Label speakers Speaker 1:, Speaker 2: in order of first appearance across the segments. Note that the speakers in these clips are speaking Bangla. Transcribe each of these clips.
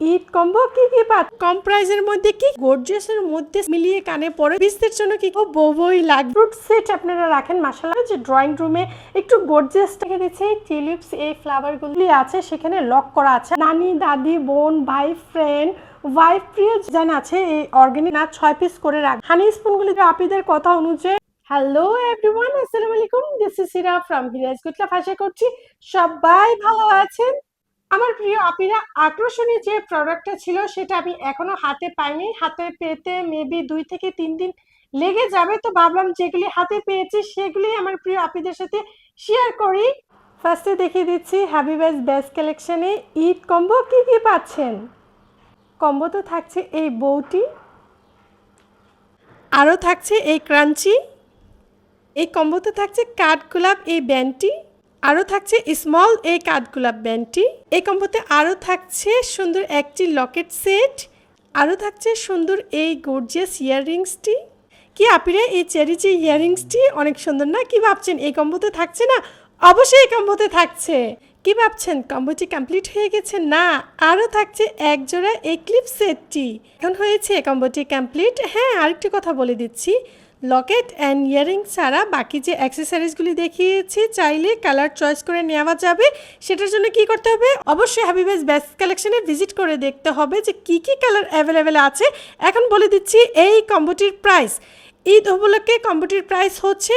Speaker 1: ঈদ কম্বো, কি কি পাত কম প্রাইসের মধ্যে কি গর্জিয়াস এর মধ্যে মিলিয়ে কানে পড়ে? বিস্তের জন্য কি ও বই লাগবে ফ্রুট সেট আপনারা রাখেন মাসালা যে ড্রয়িং রুমে একটু গর্জিয়াস থেকে দিচ্ছে টিলিপস এই ফ্লাওয়ার গুলি আছে, সেখানে লক করা আছে। নানি, দাদি, বোন, ভাই ফ্রেন্ড ওয়াইফ প্রিয় যেন আছে, এই অর্গানিক না ছয় পিস করে রাখ হানি স্পুনগুলি আপিদের কথা অনুযায়ী হ্যালো এভরিওয়ান আসসালামু আলাইকুম। দিস ইজ সিরা ফ্রম হিরাজ গুটলা ভাষা করছি সবাই ভালো আছেন। আমার প্রিয়, আপিরা আকর্ষণীয় যে প্রোডাক্টটা ছিল সেটা আমি এখনও হাতে পাইনি। হাতে পেতে মেবি দুই থেকে তিন দিন লেগে যাবে। তো ভাবলাম যেগুলি হাতে পেয়েছি সেগুলি আমার প্রিয় আপিদের সাথে শেয়ার করি। ফার্স্টে দেখিয়ে দিচ্ছি হাবিবাস বেস্ট কালেকশনে ঈদ কম্বো কি কি পাচ্ছেন? কম্বো তো থাকছে এই বউটি। আরও থাকছে এই ক্রাঞ্চি। এই কম্বোতে থাকছে কাঠগোলাপ এই ব্যান্ডটি। আরও থাকছে স্মল এই কাঠগোলাপ ব্যান্ডটি। এই কম্বোতে আরও থাকছে সুন্দর একটি লকেট সেট। আরও থাকছে সুন্দর এই গর্জিয়াস ইয়াররিংসটি। কি আপিরে, এই চেরি যে ইয়াররিংসটি, অনেক সুন্দর না? কি ভাবছেন, এই কম্বোতে থাকছে না? অবশ্যই এই কম্বোতে থাকছে। কি ভাবছেন, কম্বোটি কমপ্লিট হয়ে গেছে না? আরও থাকছে এক জোড়া এই ক্লিপ সেটটি। এখন হয়েছে কম্বোটি কমপ্লিট হ্যাঁ আরেকটি কথা বলে দিচ্ছি। লকেট অ্যান্ড ইয়ারিং ছাড়া বাকি যে অ্যাক্সেসরিজগুলি দেখিয়েছি, চাইলে কালার চয়েস করে নেওয়া যাবে। সেটার জন্য কি করতে হবে? অবশ্যই হাবিবাস বেস্ট কালেকশনে ভিজিট করে দেখতে হবে যে কি কি কালার অ্যাভেলেবেল আছে। এখন বলে দিচ্ছি এই কম্বোটির প্রাইস ঈদ উপলক্ষে কম্বোটির প্রাইস হচ্ছে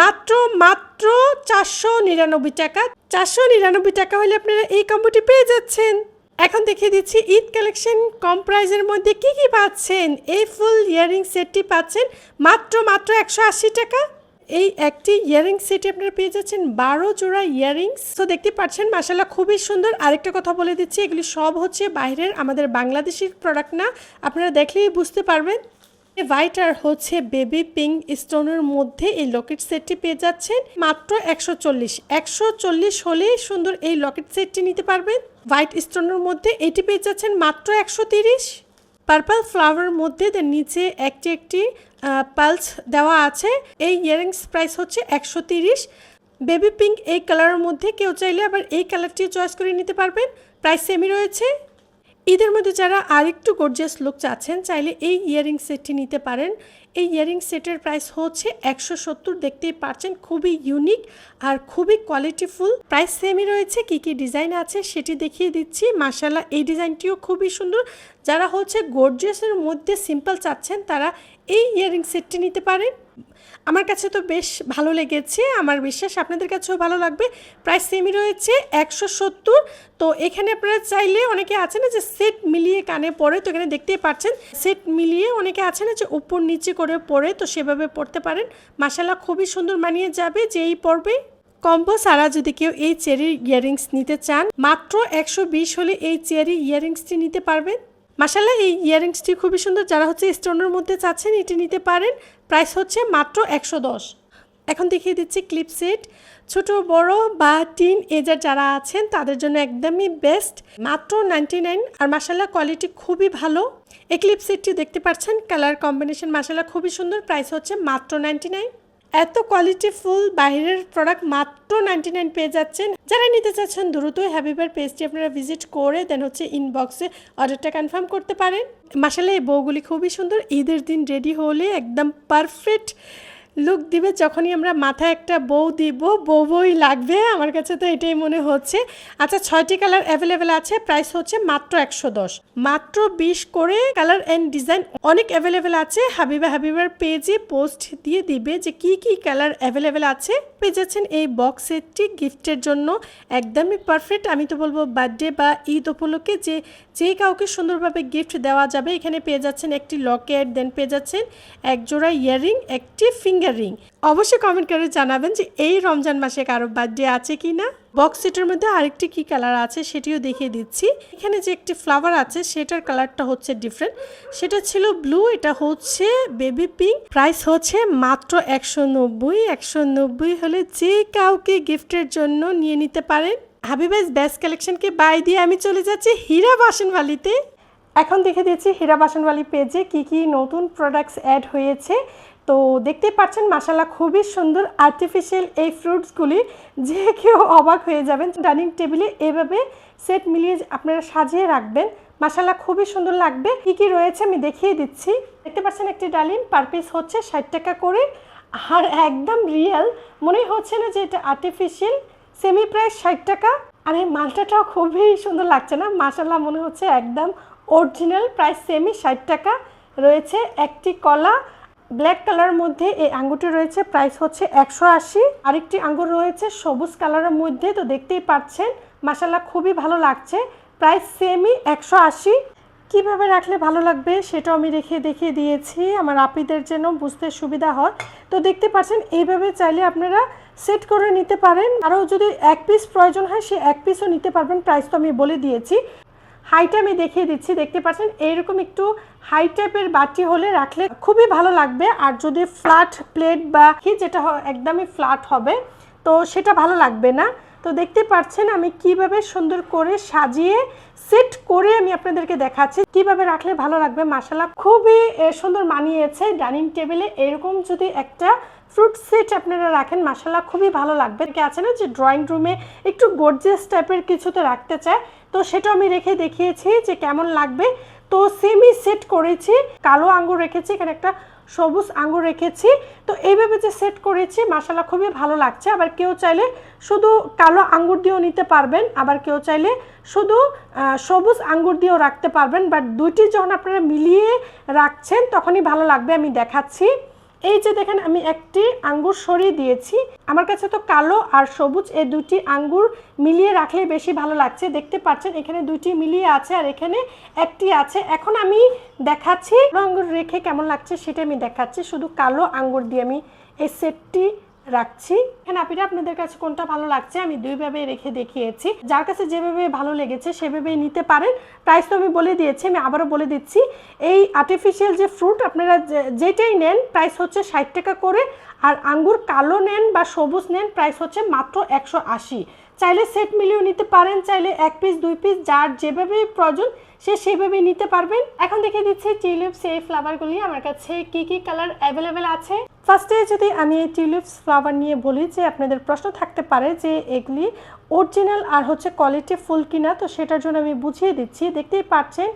Speaker 1: মাত্র মাত্র চারশো নিরানব্বই টাকা। চারশো নিরানব্বই টাকা হলে আপনারা এই কম্বোটি পেয়ে যাচ্ছেন। এখন দেখিয়ে দিচ্ছি ঈদ কালেকশন কম প্রাইজের মধ্যে কি কি পাচ্ছেন? এই ফুল ইয়ারিং সেটটি পাচ্ছেন মাত্র মাত্র একশো আশি টাকা। এই একটি ইয়ারিং সেটে আপনারা পেয়ে যাচ্ছেন বারো জোড়া ইয়ারিংস। তো দেখতে পাচ্ছেন মাসাল্লাহ খুবই সুন্দর। আরেকটা কথা বলে দিচ্ছি, এগুলি সব হচ্ছে বাইরের, আমাদের বাংলাদেশের প্রোডাক্ট না। আপনারা দেখলেই বুঝতে পারবেন। হোয়াইট আর হচ্ছে বেবি পিঙ্ক স্টোনের মধ্যে এই লকেট সেটটি পেয়ে যাচ্ছেন। মাত্র একশো চল্লিশ। একশো চল্লিশ হলেই সুন্দর এই লকেট সেটটি নিতে পারবেন। হোয়াইট স্টোনের মধ্যে এটি পেয়ে যাচ্ছেন মাত্র একশো তিরিশ। পার্পল ফ্লাওয়ার মধ্যে নিচে একটি একটি পালস দেওয়া আছে। এই ইয়ারিংস প্রাইস হচ্ছে একশো তিরিশ। বেবি পিঙ্ক এই কালারের মধ্যে কেউ চাইলে আবার এই কালারটি চয়েস করে নিতে পারবেন। প্রাইস সেমি রয়েছে। ঈদের মধ্যে যারা আরেকটু গর্জিয়াস লুক চাচ্ছেন, চাইলে এই ইয়ারিং সেটটি নিতে পারেন। এই ইয়ারিং সেটের প্রাইস হচ্ছে একশো সত্তর, দেখতেই পাচ্ছেন খুবই ইউনিক আর খুবই কোয়ালিটিফুল প্রাইস সেমই রয়েছে, কি কি ডিজাইন আছে সেটি দেখিয়ে দিচ্ছি। মাসাল্লাহ এই ডিজাইনটিও খুবই সুন্দর। যারা হচ্ছে গর্জিয়াসের মধ্যে সিম্পল চাচ্ছেন, তারা এই ইয়ারিং সেটটি নিতে পারেন। আমার কাছে তো বেশ ভালো লেগেছে, আমার বিশ্বাস আপনাদের কাছেও ভালো লাগবে। প্রাইস সেমই রয়েছে, একশো সত্তর। তো এখানে আপনারা চাইলে অনেকে আছে না যে সেট মিলিয়ে কানে পড়ে তো এখানে দেখতেই পাচ্ছেন, সেট মিলিয়ে অনেকে আছে না যে উপর নিচে করে পড়ে তো সেভাবে পড়তে পারেন। মাসালা খুবই সুন্দর মানিয়ে যাবে যেই পড়বে কম্বো সারা যদি কেউ এই চেরি ইয়ারিংস নিতে চান, মাত্র একশো বিশ হলে এই চেরি ইয়ারিংসটি নিতে পারবেন। মাসাল্লাহ এই ইয়ারিংসটি খুবই সুন্দর। যারা হচ্ছে স্টোনের মধ্যে চাচ্ছেন, এটি নিতে পারেন। প্রাইস হচ্ছে মাত্র একশো দশ। এখন দেখিয়ে দিচ্ছি ক্লিপ সেট। ছোট, বড় বা টিন এজার যারা আছেন, তাদের জন্য একদমই বেস্ট। মাত্র নাইনটি নাইন। আর মাসাল্লাহ কোয়ালিটি খুবই ভালো। এই ক্লিপ সেটটি দেখতে পাচ্ছেন, কালার কম্বিনেশন মাসাল্লাহ খুবই সুন্দর। প্রাইস হচ্ছে মাত্র নাইনটি নাইন। এত কোয়ালিটি ফুল বাইরের প্রোডাক্ট মাত্র নাইনটি নাইন পেয়ে যাচ্ছেন। যারা নিতে চাচ্ছেন দ্রুতই হ্যাবিবার পেজটি আপনারা ভিজিট করে দেন হচ্ছে ইনবক্সে অর্ডারটা কনফার্ম করতে পারেন। মাসালে এই বউগুলি খুবই সুন্দর। ঈদের দিন রেডি হলে একদম পারফেক্ট লুক দিবে, যখনই আমরা মাথায় একটা বউ দিব বউ বই লাগবে, আমার কাছে তো এটাই মনে হচ্ছে। আচ্ছা ছয়টি কালার অ্যাভেলেবেল আছে প্রাইস হচ্ছে মাত্র একশো দশ। মাত্র বিশ করে কালার অ্যান্ড ডিজাইন অনেক অ্যাভেলেবেল আছে। হাবিবা হাবিবার পেজে পোস্ট দিয়ে দিবে যে কি কি কালার অ্যাভেলেবেল আছে। পেয়ে যাচ্ছেন এই বক্স সেটটি গিফটের জন্য। একদমই পারফেক্ট আমি তো বলব বার্থডে বা ঈদ উপলক্ষে যে যে কাউকে সুন্দরভাবে গিফট দেওয়া যাবে, এখানে পেয়ে যাচ্ছেন একটি লকেট দেন পেয়ে যাচ্ছেন এক জোড়া ইয়াররিং একটি ফিঙ্গার রিং অবশ্যই কমেন্ট করে জানাবেন যে এই রমজান মাসে কারও বার্থডে আছে কি না? বক্স সেটের মধ্যে আরেকটি কি কালার আছে সেটিও দেখিয়ে দিচ্ছি। এখানে যে একটি ফ্লাওয়ার আছে, সেটার কালারটা হচ্ছে ডিফারেন্ট সেটা ছিল ব্লু এটা হচ্ছে বেবি পিঙ্ক প্রাইস হচ্ছে মাত্র একশো নব্বই। একশো নব্বই হলে যে কাউকে গিফটের জন্য নিয়ে নিতে পারেন। হাবিবাইজ বেস্ট কালেকশনকে বাই দিয়ে আমি চলে যাচ্ছি হীরা বাসনওয়ালিতে। এখন দেখে দিচ্ছি হীরা বাসনওয়ালি পেজে কি কি নতুন প্রোডাক্টস অ্যাড হয়েছে। তো দেখতেই পাচ্ছেন মাসাল্লাহ খুবই সুন্দর আর্টিফিশিয়াল এই ফ্রুটসগুলি যে কেউ অবাক হয়ে যাবেন ডাইনিং টেবিলে এভাবে সেট মিলিয়ে আপনারা সাজিয়ে রাখবেন। মাসাল্লাহ খুবই সুন্দর লাগবে। কি কি রয়েছে আমি দেখিয়ে দিচ্ছি। দেখতে পাচ্ছেন একটি ডালিম পার পিস হচ্ছে ষাট টাকা করে। আর একদম রিয়েল মনে হচ্ছে না যে এটা আর্টিফিশিয়াল সেমি প্রাইস ষাট টাকা। আর এই মালটাটাও খুবই সুন্দর লাগছে না? মাসাল্লাহ মনে হচ্ছে একদম অরিজিনাল প্রাইস সেমি ষাট টাকা। রয়েছে একটি কলা ব্ল্যাক কালার মধ্যে এই আঙ্গুরটি রয়েছে প্রাইস হচ্ছে একশো আশি। আরেকটি আঙ্গুর রয়েছে সবুজ কালারের মধ্যে, তো দেখতেই পাচ্ছেন মাসাল্লাহ খুবই ভালো লাগছে প্রাইস সেমই একশো আশি। কীভাবে রাখলে ভালো লাগবে সেটাও আমি রেখে দেখিয়ে দিয়েছি, আমার আপিদের জন্য বুঝতে সুবিধা হয়। তো দেখতে পাচ্ছেন, এইভাবে চাইলে আপনারা সেট করে নিতে পারেন। আরও যদি এক পিস প্রয়োজন হয়, সে এক পিসও নিতে পারবেন। প্রাইস তো আমি বলে দিয়েছি। হাইটা আমি দেখিয়ে দিচ্ছি। দেখতে পাচ্ছেন এইরকম একটু হাই টাইপের বাটি হলে রাখলে খুবই ভালো লাগবে। আর যদি ফ্ল্যাট প্লেট বা কি যেটা একদমই ফ্ল্যাট হবে, তো সেটা ভালো লাগবে না। তো দেখতে পাচ্ছেন, আমি কীভাবে সুন্দর করে সাজিয়ে সেট করে আমি আপনাদেরকে দেখাচ্ছি। কীভাবে রাখলে ভালো লাগবে? মাসালা খুবই সুন্দর মানিয়েছে ডাইনিং টেবিলে। এরকম যদি একটা ফ্রুট সেট আপনারা রাখেন মাসালা খুবই ভালো লাগবে। কে আছে না যে ড্রয়িং রুমে একটু গর্জিয়াস টাইপের কিছুতে রাখতে চায়। তো সেটাও আমি রেখে দেখিয়েছি যে কেমন লাগবে। তো সেমি সেট করেছি, কালো আঙ্গুর রেখেছি, এখানে একটা সবুজ আঙ্গুর রেখেছি। তো এইভাবে যে সেট করেছি মাসালা খুবই ভালো লাগছে। আবার কেউ চাইলে শুধু কালো আঙ্গুর দিয়েও নিতে পারবেন। আবার কেউ চাইলে শুধু সবুজ আঙ্গুর দিয়েও রাখতে পারবেন। বাট দুইটি যখন আপনারা মিলিয়ে রাখছেন, তখনই ভালো লাগবে, আমি দেখাচ্ছি। এই যে দেখেন, আমি একটি আঙ্গুর সরিয়ে দিয়েছি। আমার কাছে তো কালো আর সবুজ এই দুটি আঙ্গুর মিলিয়ে রাখলে বেশি ভালো লাগছে। দেখতে পাচ্ছেন, এখানে দুটি মিলিয়ে আছে আর এখানে একটি আছে। এখন আমি দেখাচ্ছি আঙ্গুর রেখে কেমন লাগছে সেটা আমি দেখাচ্ছি। শুধু কালো আঙ্গুর দিয়ে আমি এই সেটটি রাখছি। এখানে আপিরা, আপনাদের কাছে কোনটা ভালো লাগছে আমি দুইভাবে রেখে দেখিয়েছি। যার কাছে যেভাবে ভালো লেগেছে সেভাবেই নিতে পারেন। প্রাইস তো আমি বলে দিয়েছি, আমি আবারও বলে দিচ্ছি। এই আর্টিফিশিয়াল যে ফ্রুট আপনারা যেটাই নেন প্রাইস হচ্ছে ষাট টাকা করে। আর আঙ্গুর কালো নেন বা সবুজ নেন প্রাইস হচ্ছে মাত্র একশো আশি। চাইলে সেট মিলিয়েও নিতে পারেন, চাইলে এক পিস দুই পিস যার যেভাবে প্রয়োজন সে সেভাবেই নিতে পারবেন। এখন দেখে দিচ্ছি টিউলিপস এই ফ্লাওয়ারগুলি আমার কাছে কি কি কালার অ্যাভেলেবেল আছে। ফার্স্টে যদি আমি এই টিউলিপস ফ্লাওয়ার নিয়ে বলি যে আপনাদের প্রশ্ন থাকতে পারে যে এগুলি অরিজিনাল আর হচ্ছে কোয়ালিটি ফুল কিনা, তো সেটার জন্য আমি বুঝিয়ে দিচ্ছি। দেখতেই পাচ্ছেন,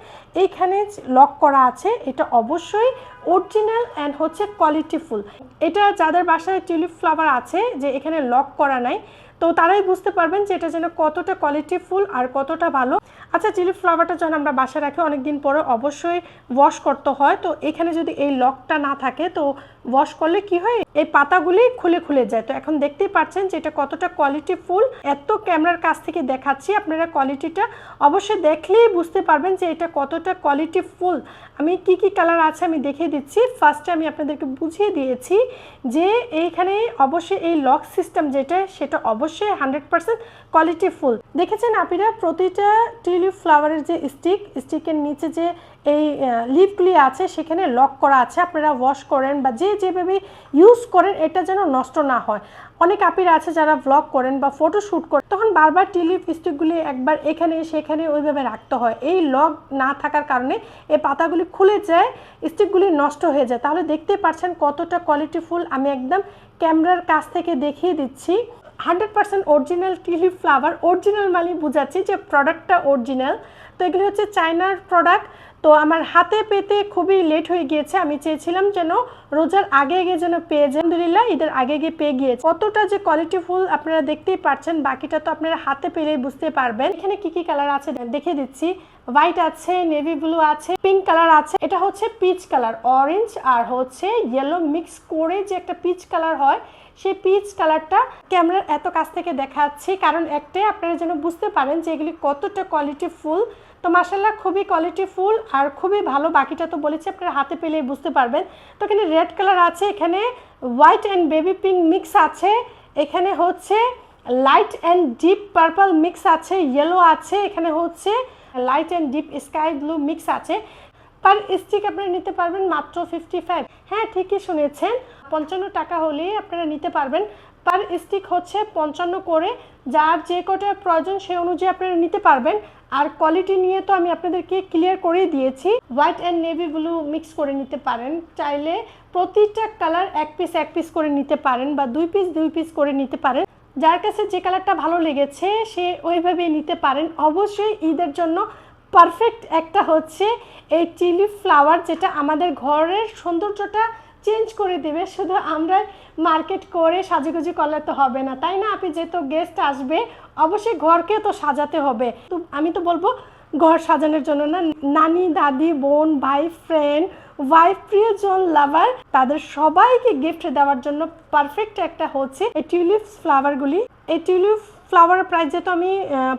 Speaker 1: এইখানে লক করা আছে, এটা অবশ্যই অরিজিনাল অ্যান্ড হচ্ছে কোয়ালিটি ফুল এটা যাদের বাসায় টিউলিপ ফ্লাওয়ার আছে, যে এখানে লক করা নাই তো তারাই বুঝতে পারবেন যে এটা যেন কতটা কোয়ালিটি ফুল আর কতটা ভালো। আচ্ছা চিলি ফ্লাওয়ারটা যখন আমরা বাসায় রাখি অনেক দিন পরে অবশ্যই ওয়াশ করতে হয়। তো এখানে যদি এই লকটা না থাকে, তো ওয়াশ করলে কি হয়? এই পাতাগুলি খুলে খুলে যায়। তো এখন দেখতেই পাচ্ছেন যে এটা কতটা কোয়ালিটি ফুল এত ক্যামেরার কাছ থেকে দেখাচ্ছি আপনারা কোয়ালিটিটা অবশ্যই দেখলেই বুঝতে পারবেন যে এটা কতটা কোয়ালিটি ফুল আমি কি কি কালার আছে আমি দেখিয়ে দিচ্ছি। ফার্স্টে আমি আপনাদেরকে বুঝিয়ে দিয়েছি যে এইখানে অবশ্যই এই লক সিস্টেম যেটা, সেটা অবশ্যই হান্ড্রেড পার্সেন্ট কোয়ালিটি ফুল দেখেছেন আপনারা প্রতিটা টিউলিপ ফ্লাওয়ারের যে স্টিক স্টিকের নিচে যে এই লিপগুলি আছে, সেখানে লক করা আছে। আপনারা ওয়াশ করেন বা যে যেভাবে ইউজ করেন, এটা যেন নষ্ট না হয়। অনেক আপিরা আছে যারা ব্লগ করেন বা ফটো শ্যুট করেন, তখন বারবার টিলিপ স্টিকগুলি একবার এখানে, সেখানে ওইভাবে রাখতে হয়। এই লক না থাকার কারণে এই পাতাগুলি খুলে যায় স্টিকগুলি নষ্ট হয়ে যায়। তাহলে দেখতে পাচ্ছেন কতটা কোয়ালিটিফুল আমি একদম ক্যামেরার কাছ থেকে দেখিয়ে দিচ্ছি। Hundred percent original tulip flower original মানে বোঝাচ্ছি যে প্রোডাক্টটা অরিজিনাল তো এগুলি হচ্ছে চায়নার প্রোডাক্ট তো আমার হাতে পেতে খুবই লেট হয়ে গিয়েছে। আমি চেয়েছিলাম যেন রোজার আগে আগে যেন পেয়ে যান আলহামদুলিল্লাহ, ঈদের আগে আগে পেয়ে গিয়েছে। কতটা যে কোয়ালিটি ফুল আপনারা দেখতেই পাচ্ছেন বাকিটা তো আপনারা হাতে পেলেই বুঝতে পারবেন। এখানে কি কি কালার আছে দেখে দিচ্ছি। হোয়াইট আছে নেভি ব্লু আছে পিঙ্ক কালার আছে। এটা হচ্ছে পিচ কালার অরেঞ্জ আর হচ্ছে ইয়েলো মিক্স করে যে একটা পিচ কালার হয়, সেই পিচ কালারটা ক্যামেরার এত কাছ থেকে দেখাচ্ছি। কারণ একটাই আপনারা যেন বুঝতে পারেন যে এগুলি কতটা কোয়ালিটি ফুল তো মাসাল্লাহ খুবই কোয়ালিটি ফুল আর খুবই ভালো বাকিটা তো বলেছি, আপনারা হাতে পেলেই বুঝতে পারবেন। তো এখানে রেড কালার আছে, এখানে white and baby pink mix আছে, এখানে হচ্ছে light and deep purple mix আছে ইয়েলো আছে, এখানে হচ্ছে light and deep sky blue mix আছে। পার স্টিক আপনারা নিতে পারবেন মাত্র ফিফটি ফাইভ হ্যাঁ ঠিকই শুনেছেন। পঞ্চান্ন টাকা হলেই আপনারা নিতে পারবেন। পার স্টিক হচ্ছে পঞ্চান্ন করে, যার যে কটা প্রয়োজন সেই অনুযায়ী আপনারা নিতে পারবেন। আর কোয়ালিটি নিয়ে তো আমি আপনাদেরকে ক্লিয়ার করে দিয়েছি। White and navy blue mix করে নিতে পারেন। চাইলে প্রতিটা কালার এক পিস এক পিস করে নিতে পারেন বা দুই পিস দুই পিস করে নিতে পারেন। যার কাছে যে কালারটা ভালো লেগেছে, সে ওইভাবে নিতে পারেন। অবশ্যই ঈদের জন্য পারফেক্ট একটা হচ্ছে এই চিলি ফ্লাওয়ার যেটা আমাদের ঘরের সৌন্দর্যটা চেঞ্জ করে দিবে, শুধু আমরা মার্কেট করে সাজুগুজু করলে তো হবে না, তাই না? আপনি যেহেতু গেস্ট আসবে, অবশ্যই ঘরকে তো সাজাতে হবে। তো আমি তো বলব, ঘর সাজানোর জন্য না, নানি, দাদি, বোন, ভাই ফ্রেন্ড ওয়াইফ প্রিয়জন লাভার তাদের সবাইকে গিফট দেওয়ার জন্য পারফেক্ট একটা হচ্ছে এই টিউলিপস ফ্লাওয়ারগুলি এই টিউলিপ ফ্লাওয়ার প্রাইস যেহেতু আমি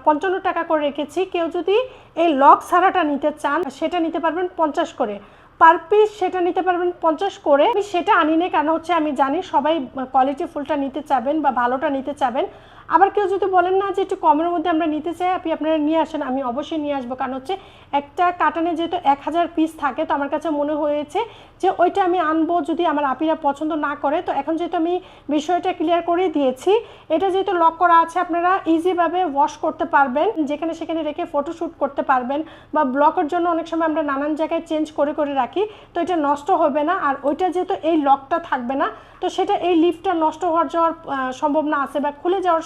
Speaker 1: পঞ্চান্ন টাকা করে রেখেছি, কেউ যদি এই লক সারাটা নিতে চান, সেটা নিতে পারবেন পঞ্চাশ করে। পার পিস সেটা নিতে পারবেন পঞ্চাশ করে। আমি সেটা আনি না কেন হচ্ছে আমি জানি সবাই কোয়ালিটি ফুলটা নিতে চাবেন বা ভালোটা নিতে চাবেন। আবার কেউ যদি বলেন না যে একটু কমের মধ্যে আমরা নিতে চাই, আপনি আপনারা নিয়ে আসেন, আমি অবশ্যই নিয়ে আসব। কারণ হচ্ছে একটা কাটানে যেহেতু এক হাজার পিস থাকে, তো আমার কাছে মনে হয়েছে যে ওইটা আমি আনব যদি আমার আপিরা পছন্দ না করে। তো এখন যেহেতু আমি বিষয়টা ক্লিয়ার করে দিয়েছি, এটা যেহেতু লক করা আছে, আপনারা ইজিভাবে ওয়াশ করতে পারবেন, যেখানে সেখানে রেখে ফটোশ্যুট করতে পারবেন বা ব্লকের জন্য অনেক সময় আমরা নানান জায়গায় চেঞ্জ করে করে রাখি। তো এটা নষ্ট হবে না, আর ওইটা যেহেতু এই লকটা থাকবে না, তো সেটা এই লিফটটা নষ্ট হওয়ার যাওয়ার সম্ভাবনা আছে বা খুলে যাওয়ার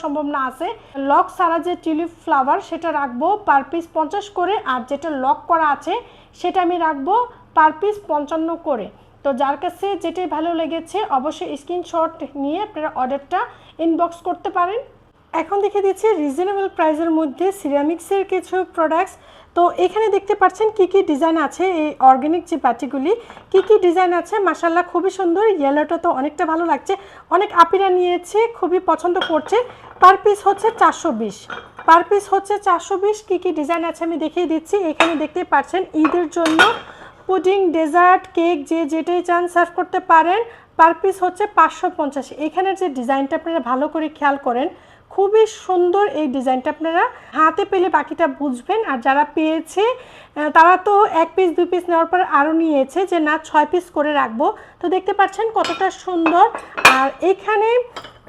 Speaker 1: আছে। লক সারা যে টিউলিপ ফ্লাওয়ার, সেটা রাখব পার পিস পঞ্চাশ করে, আর যেটা লক করা আছে, সেটা আমি রাখব পার পিস পঞ্চান্ন করে। তো যার কাছে যেটাই ভালো লেগেছে, অবশ্যই স্ক্রিনশট নিয়ে আপনারা অর্ডারটা ইনবক্স করতে পারেন। এখন দেখে দিচ্ছি রিজনেবল প্রাইসের মধ্যে সিরামিক্সের কিছু প্রোডাক্টস তো এখানে দেখতে পাচ্ছেন কি কি ডিজাইন আছে, এই অর্গানিক যে বাটিগুলি কি কি ডিজাইন আছে মাসাল্লাহ খুবই সুন্দর। ইয়েলোটা তো অনেকটা ভালো লাগছে। অনেক আপিরা নিয়েছে, খুবই পছন্দ করছে। পার পিস হচ্ছে চারশো বিশ। পার পিস হচ্ছে চারশো বিশ। কী কী ডিজাইন আছে আমি দেখিয়ে দিচ্ছি। এখানে দেখতে পাচ্ছেন ঈদের জন্য পুডিং, ডেজার্ট, কেক, যে যেটাই চান সার্ভ করতে পারেন। পার পিস হচ্ছে পাঁচশো পঞ্চাশ। এখানের যে ডিজাইনটা আপনারা ভালো করে খেয়াল করেন খুবই সুন্দর এই ডিজাইনটা আপনারা হাতে পেলে বাকিটা বুঝবেন। আর যারা পেয়েছে তারা তো এক পিস দুই পিস নেওয়ার পর আরও নিয়েছে যে, না, ছয় পিস করে রাখব। তো দেখতে পাচ্ছেন কতটা সুন্দর। আর এখানে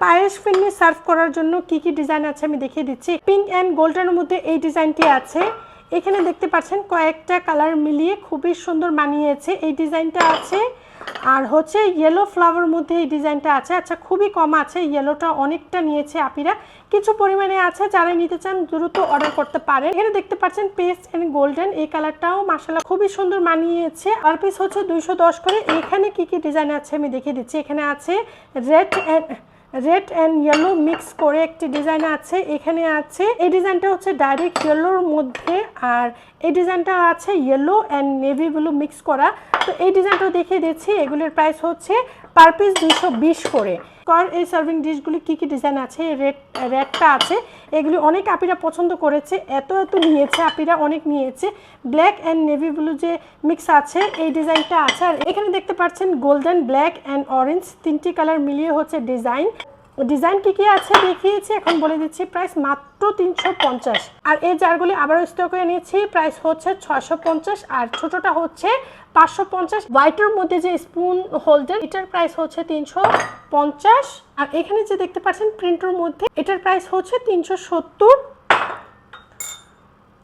Speaker 1: পায়েস ফিরনি সার্ভ করার জন্য কি কি ডিজাইন আছে আমি দেখিয়ে দিচ্ছি। পিঙ্ক অ্যান্ড গোল্ডেনের মধ্যে এই ডিজাইনটি আছে। এখানে দেখতে পাচ্ছেন কয়েকটা কালার মিলিয়ে খুবই সুন্দর মানিয়েছে এই ডিজাইনটা আছে আর হচ্ছে ইয়েলো ফ্লাওয়ার মধ্যে এই ডিজাইনটা আছে। আচ্ছা খুবই কম আছে। ইয়েলোটা অনেকটা নিয়েছে আপিরা। কিছু পরিমাণে আছে যারা নিতে চান দ্রুত অর্ডার করতে পারেন। এখানে দেখতে পাচ্ছেন পেস্ট অ্যান্ড গোল্ডেন এই কালারটাও মাসালা খুবই সুন্দর মানিয়েছে। আর পিস হচ্ছে দুইশো দশ করে। এখানে কি কি ডিজাইন আছে আমি দেখিয়ে দিচ্ছি। এখানে আছে red and red and yellow mix করে একটি ডিজাইন আছে, এখানে আছে, এই ডিজাইনটা হচ্ছে ডাইরেক্ট ইয়েলোর মধ্যে, আর এই ডিজাইনটা আছে yellow and navy blue mix করা। তো এই ডিজাইনটা দেখিয়ে দিচ্ছি, এগুলির প্রাইস হচ্ছে পার পিস দুশো করে। কর, এই সার্ভিং ডিশগুলি কী কী ডিজাইন আছে রেড রেডটা আছে, এগুলি অনেক আপিরা পছন্দ করেছে, এত এত নিয়েছে, আপিরা অনেক নিয়েছে। ব্ল্যাক অ্যান্ড নেভি ব্লু যে মিক্স আছে, এই ডিজাইনটা আছে। আর এখানে দেখতে পাচ্ছেন গোল্ডেন ব্ল্যাক অ্যান্ড অরেঞ্জ তিনটি কালার মিলিয়ে হচ্ছে ডিজাইন ডিজাইন কি কি আছে দেখিয়েছি, এখন বলে দিচ্ছি প্রাইস মাত্র তিনশো পঞ্চাশ। আর এই জারগুলি আবারও স্টকে নিয়েছি প্রাইস হচ্ছে ছয়শো পঞ্চাশ, আর ছোটটা হচ্ছে পাঁচশো পঞ্চাশ। হোয়াইটের মধ্যে যে স্পুন হোল্ডার এটার প্রাইস হচ্ছে তিনশো পঞ্চাশ। আর এখানে যে দেখতে পাচ্ছেন প্রিন্টের মধ্যে, এটার প্রাইস হচ্ছে তিনশো সত্তর।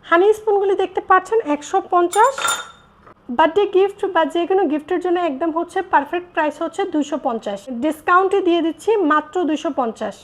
Speaker 1: হানি স্পুনগুলি দেখতে পাচ্ছেন একশো পঞ্চাশ। বার্থডে গিফট বা যে কোনো গিফটের জন্য একদম হচ্ছে পারফেক্ট প্রাইস হচ্ছে দুশো পঞ্চাশ। ডিসকাউন্টে দিয়ে দিচ্ছি মাত্র দুশো পঞ্চাশ।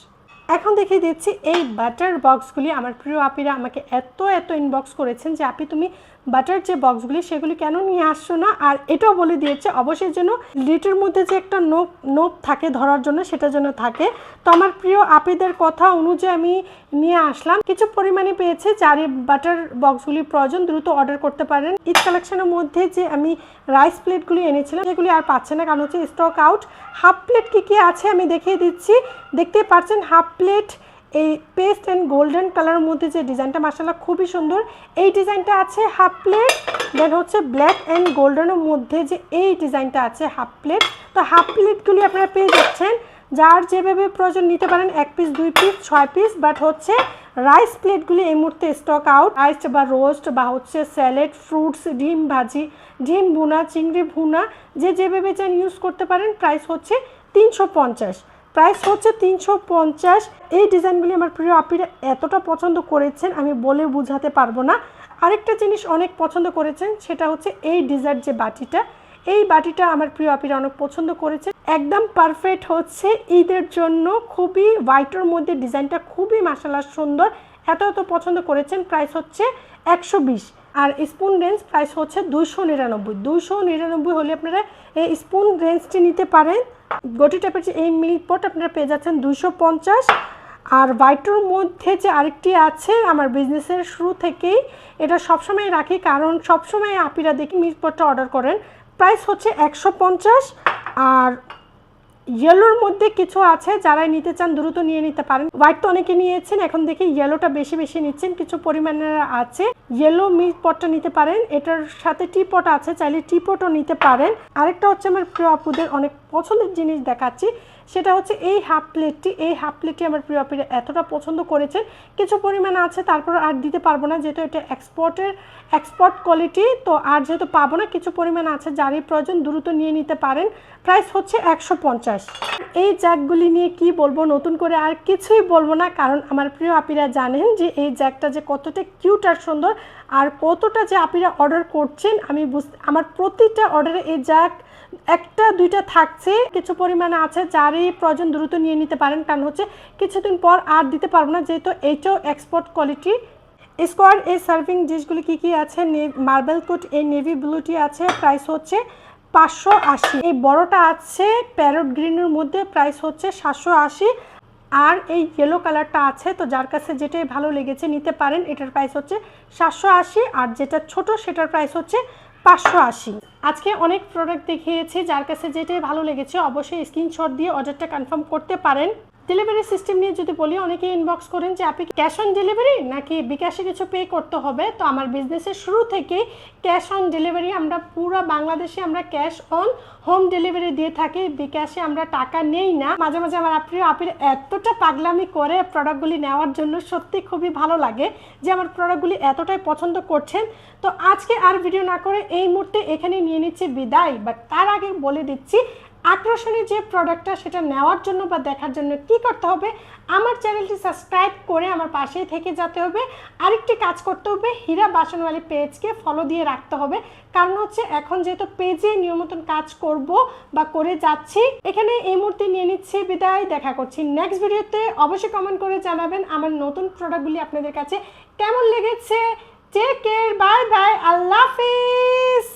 Speaker 1: এখন দেখিয়ে দিচ্ছি এই বাটার বক্সগুলি আমার প্রিয় আপিরা আমাকে এত এত ইনবক্স করেছেন যে, আপি, তুমি বাটার যে বক্সগুলি সেগুলি কেন নিয়ে আসছো না? আর এটাও বলে দিয়েছে, অবশ্যই যেন লিটের মধ্যে যে একটা নোপ নোপ থাকে ধরার জন্য, সেটা যেন থাকে। তো আমার প্রিয় আপিদের কথা অনুযায়ী আমি নিয়ে আসলাম। কিছু পরিমাণে পেয়েছে যার এই বাটার বক্সগুলি প্রয়োজন, দ্রুত অর্ডার করতে পারেন। ঈদ কালেকশনের মধ্যে যে আমি রাইস প্লেটগুলি এনেছিলাম, সেগুলি আর পাচ্ছে না, কারণ হচ্ছে স্টক আউট হাফ প্লেট কী কী আছে আমি দেখিয়ে দিচ্ছি। দেখতে পাচ্ছেন হাফ প্লেট এই পেস্ট অ্যান্ড গোল্ডেন কালারের মধ্যে যে ডিজাইনটা মাসাল্লাহ খুবই সুন্দর। এই ডিজাইনটা আছে হাফ প্লেট, দেন হচ্ছে ব্ল্যাক অ্যান্ড গোল্ডেনের মধ্যে যে এই ডিজাইনটা আছে হাফ প্লেট। তো হাফ প্লেটগুলি আপনারা পেয়ে যাচ্ছেন, যার যেভাবে প্রয়োজন নিতে পারেন, এক পিস, দুই পিস, ছয় পিস, বাট হচ্ছে রাইস প্লেটগুলি এই মুহূর্তে স্টক আউট। রাইস বা রোস্ট বা হচ্ছে স্যালেড, ফ্রুটস, ডিম ভাজি, ডিম ভুনা, চিংড়ি ভুনা, যে যেভাবে চান ইউজ করতে পারেন, প্রাইস হচ্ছে তিনশো পঞ্চাশ। প্রাইস হচ্ছে তিনশো পঞ্চাশ। এই ডিজাইনগুলি আমার প্রিয় আপিরা এতটা পছন্দ করেছেন, আমি বলে বোঝাতে পারব না। আরেকটা জিনিস অনেক পছন্দ করেছেন, সেটা হচ্ছে এই ডিজার্ট যে বাটিটা। এই বাটিটা আমার প্রিয় আপিরা অনেক পছন্দ করেছে একদম পারফেক্ট হচ্ছে, ঈদের জন্য খুবই হোয়াইটের মধ্যে ডিজাইনটা খুবই মাসালা সুন্দর। এত এত পছন্দ করেছেন, প্রাইস হচ্ছে একশো বিশ। আর স্পুন রেঞ্জ প্রাইস হচ্ছে দুইশো নিরানব্বই। দুইশো নিরানব্বই হলে আপনারা এই স্পুন রেঞ্জটি নিতে পারেন। গটি টাইপের এই মিল্ক পট আপনারা পেয়ে যাচ্ছেন দুইশো পঞ্চাশ। আর হোয়াইটের মধ্যে যে আরেকটি আছে, আমার বিজনেসের শুরু থেকেই, এটা সবসময় রাখি কারণ সবসময় আপিরা দেখি মিল্ক পটটা অর্ডার করেন। প্রাইস হচ্ছে একশো পঞ্চাশ। আর ইয়েলোর মধ্যে কিছু আছে যারা নিতে চান দ্রুত নিয়ে নিতে পারেন। হোয়াইট তো অনেকে নিয়েছেন, এখন দেখি ইয়েলোটা বেশি বেশি নিচ্ছেন, কিছু পরিমাণের আছে। ইয়েলো মিল্ক পটটা নিতে পারেন। এটার সাথে টি পট আছে, চাইলে টি পটও নিতে পারেন। আরেকটা হচ্ছে আমার প্রিয় আপুদের অনেক পছন্দের জিনিস দেখাচ্ছি। সেটা হচ্ছে এই হাফ প্লেটটি এই হাফ প্লেটটি আমার প্রিয় আপুরা এতটা পছন্দ করেছেন কিছু পরিমাণ আছে, তারপর আর দিতে পারব না, যেহেতু এটা এক্সপোর্টের এক্সপোর্ট কোয়ালিটি তো আর যেহেতু পাবো না, কিছু পরিমাণ আছে যারই প্রয়োজন, দ্রুত নিয়ে নিতে পারেন। প্রাইস হচ্ছে একশো পঞ্চাশ। এই জ্যাকগুলি নিয়ে কি বলব, নতুন করে আর কিছুই বলব না, কারণ আমার প্রিয় আপিরা জানেন যে এই জ্যাকটা যে কতটা কিউট আর সুন্দর, আর কতটা যে আপিরা অর্ডার করছেন, আমি বুঝতে আমার প্রতিটা অর্ডারে এই জ্যাক একটা, দুইটা থাকছে, কিছু পরিমাণে আছে যারই প্রয়োজন দ্রুত নিয়ে নিতে পারেন। কারণ হচ্ছে কিছুদিন পর আর দিতে পারব না, যেহেতু এইটাও এক্সপোর্ট কোয়ালিটি স্কোয়ার এই সার্ভিং ডিশগুলি কী কী আছে? মার্বেল কোট এই নেভি ব্লুটি আছে প্রাইস হচ্ছে পাঁচশো আশি। এই বড়টা আছে প্যারট গ্রিনের মধ্যে প্রাইস হচ্ছে সাতশো আশি। আর এই ইয়েলো কালারটা আছে, তো যার কাছে যেটাই ভালো লেগেছে নিতে পারেন, এটার প্রাইস হচ্ছে সাতশো আশি। আর যেটা ছোট, সেটার প্রাইস হচ্ছে পাঁচশো আশি। আজকে অনেক প্রোডাক্ট দেখিয়েছি, যার কাছে যেটাই ভালো লেগেছে, অবশ্যই স্ক্রিনশট দিয়ে অর্ডারটা কনফার্ম করতে পারেন। ডেলিভারি সিস্টেম নিয়ে যদি বলি, অনেকে ইনবক্স করেন যে, আপনি ক্যাশ অন ডেলিভারি নাকি বিকাশে কিছু পে করতে হবে? তো আমার বিজনেসের শুরু থেকেই ক্যাশ অন ডেলিভারি আমরা পুরো বাংলাদেশে আমরা ক্যাশ অন হোম ডেলিভারি দিয়ে থাকি। বিকাশে আমরা টাকা নেই না। মাঝে মাঝে আমার আপনি আপির এতটা পাগলামি করে প্রোডাক্টগুলি নেওয়ার জন্য সত্যি খুবই ভালো লাগে যে, আমার প্রোডাক্টগুলি এতটাই পছন্দ করছেন। তো আজকে আর ভিডিও না করে এই মুহূর্তে এখানে নিয়ে নিচ্ছি বিদায়। বাট তার আগে বলে দিচ্ছি আকর্ষণীয় যে প্রোডাক্টটা সেটা নেওয়ার জন্য বা দেখার জন্য কি করতে হবে, আমার চ্যানেলটি সাবস্ক্রাইব করে আমার পাশেই থেকে যেতে হবে। আরেকটি কাজ করতে হবে, হীরা বাসনওয়ালি পেজকে ফলো দিয়ে রাখতে হবে। কারণ হচ্ছে এখন যেহেতু পেজে নিয়মিত কাজ করব বা করে যাচ্ছি, এখানে এই মুহূর্তে নিয়ে নিচ্ছি, বিদায়, দেখা করছি। নেক্সট ভিডিওতে অবশ্যই কমেন্ট করে জানাবেন আমার নতুন প্রোডাক্টগুলি আপনাদের কাছে কেমন লেগেছে। টেক কেয়ার বাই বাই আল্লাহ হাফিজ!